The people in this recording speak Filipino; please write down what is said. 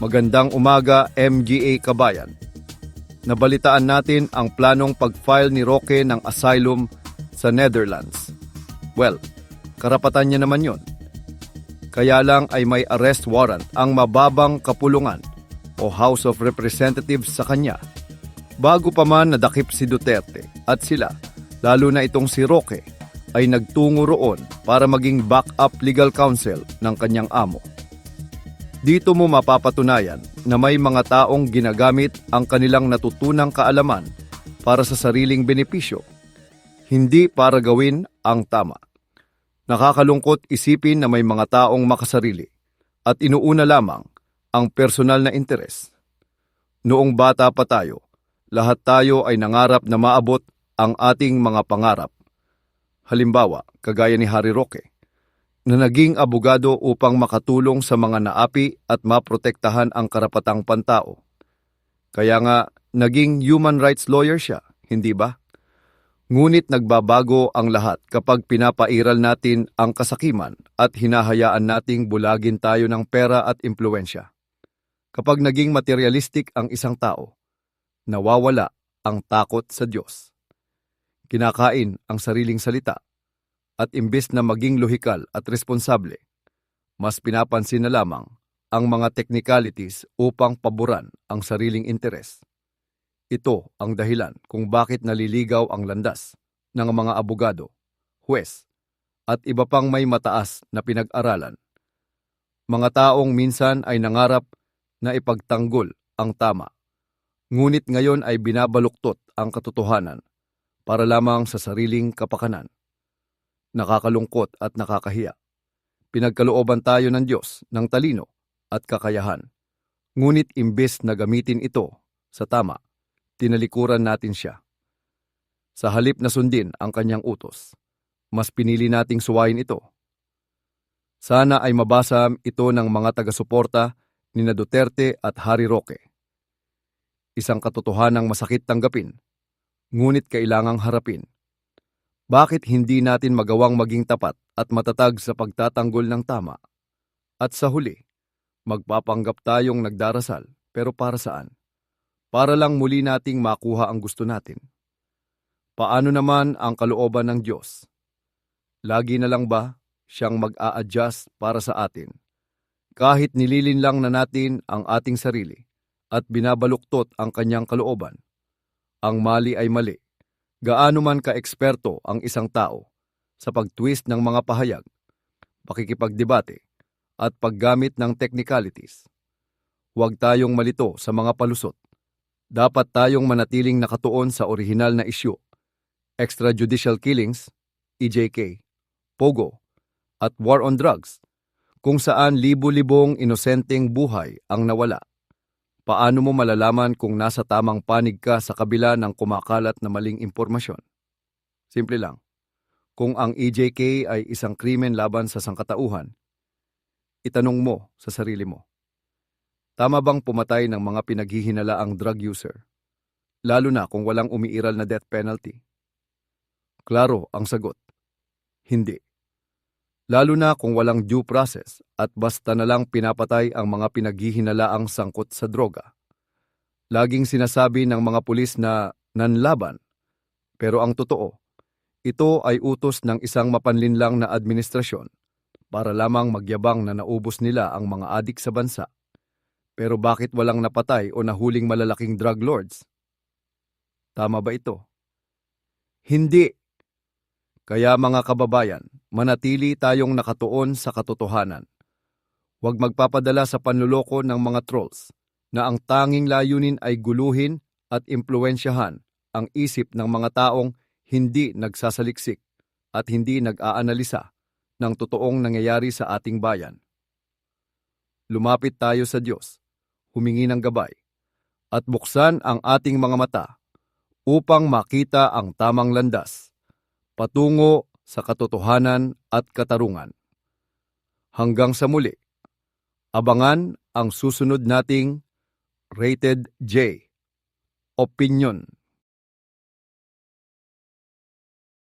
Magandang umaga, MGA Kabayan. Nabalitaan natin ang planong pag-file ni Roque ng asylum sa Netherlands. Well, karapatan niya naman yon. Kaya lang ay may arrest warrant ang mababang kapulungan o House of Representatives sa kanya. Bago pa man nadakip si Duterte at sila, lalo na itong si Roque, ay nagtungo roon para maging backup legal counsel ng kanyang amo. Dito mo mapapatunayan na may mga taong ginagamit ang kanilang natutunang kaalaman para sa sariling benepisyo, hindi para gawin ang tama. Nakakalungkot isipin na may mga taong makasarili at inuuna lamang ang personal na interes. Noong bata pa tayo, lahat tayo ay nangarap na maabot ang ating mga pangarap. Halimbawa, kagaya ni Harry Roque, na naging abogado upang makatulong sa mga naapi at maprotektahan ang karapatang pantao. Kaya nga, naging human rights lawyer siya, hindi ba? Ngunit nagbabago ang lahat kapag pinapairal natin ang kasakiman at hinahayaan nating bulagin tayo ng pera at impluensya. Kapag naging materialistic ang isang tao, nawawala ang takot sa Diyos. Kinakain ang sariling salita at imbes na maging lohikal at responsable, mas pinapansin na lamang ang mga technicalities upang paboran ang sariling interes. Ito ang dahilan kung bakit naliligaw ang landas ng mga abogado, huwes, at iba pang may mataas na pinag-aralan. Mga taong minsan ay nangarap na ipagtanggol ang tama, ngunit ngayon ay binabaluktot ang katotohanan para lamang sa sariling kapakanan nakakalungkot at nakakahiya. Pinagkalooban tayo ng Diyos ng talino at kakayahan. Ngunit imbes na gamitin ito sa tama, tinalikuran natin siya. Sa halip na sundin ang kanyang utos, mas pinili nating suwayin ito. Sana ay mabasa ito ng mga taga-suporta ni na Duterte at Harry Roque. Isang katotohanang masakit tanggapin, ngunit kailangang harapin. Bakit hindi natin magawang maging tapat at matatag sa pagtatanggol ng tama? At sa huli, magpapanggap tayong nagdarasal, pero para saan? Para lang muli nating makuha ang gusto natin. Paano naman ang kalooban ng Diyos? Lagi na lang ba siyang mag-a-adjust para sa atin? Kahit nililin lang na natin ang ating sarili at binabaluktot ang kanyang kalooban. Ang mali ay mali gaano man ka-eksperto ang isang tao sa pag-twist ng mga pahayag, pakikipagdebate, at paggamit ng technicalities. Huwag tayong malito sa mga palusot. Dapat tayong manatiling nakatuon sa orihinal na isyu, extrajudicial killings, EJK, POGO, at war on drugs, kung saan libu-libong inosenteng buhay ang nawala. Paano mo malalaman kung nasa tamang panig ka sa kabila ng kumakalat na maling impormasyon? Simple lang. Kung ang EJK ay isang krimen laban sa sangkatauhan, itanong mo sa sarili mo. Tama bang pumatay ng mga pinaghihinalaang drug user? Lalo na kung walang umiiral na death penalty. Klaro ang sagot. Hindi. Lalo na kung walang due process at basta na lang pinapatay ang mga pinaghihinalaang sangkot sa droga. Laging sinasabi ng mga pulis na nanlaban. Pero ang totoo, ito ay utos ng isang mapanlinlang na administrasyon para lamang magyabang na naubos nila ang mga adik sa bansa. Pero bakit walang napatay o nahuling malalaking drug lords? Tama ba ito? Hindi. Kaya mga kababayan, manatili tayong nakatuon sa katotohanan. Huwag magpapadala sa panluloko ng mga trolls na ang tanging layunin ay guluhin at impluensyahan ang isip ng mga taong hindi nagsasaliksik at hindi nag-aanalisa ng totoong nangyayari sa ating bayan. Lumapit tayo sa Diyos, humingi ng gabay, at buksan ang ating mga mata upang makita ang tamang landas patungo sa katotohanan at katarungan. Hanggang sa muli, abangan ang susunod nating Rated J. Opinion